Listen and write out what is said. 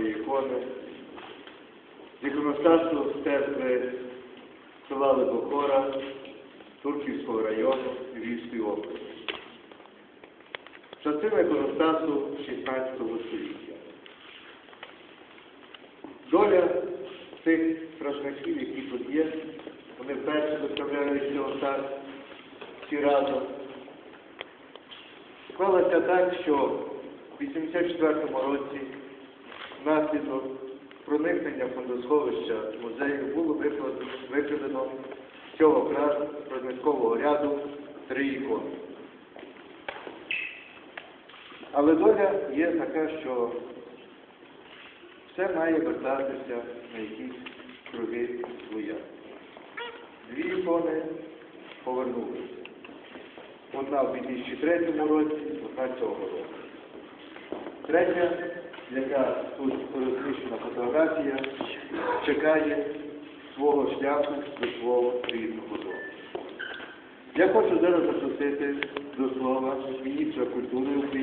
нової ікони, іконостасу церкви села Лебокора, Турківського району Львівської області. Частина іконостасу 16 століття. Доля цих страшників, які тут є, вони вперше виставляються отак всі разом. Склалося так, що в 84-му році внаслідок проникнення фондосховища музею було викладено, з цього розміткового ряду три ікони. Але доля є така, що все має вертатися на якісь круги своя. Дві ікони повернулися. Одна в 2003 році, одна цього року. Третя, яка тут розміщена фотографія, чекає свого шляху до свого рідного дому. Я хочу зараз запросити до слова міністра культури України.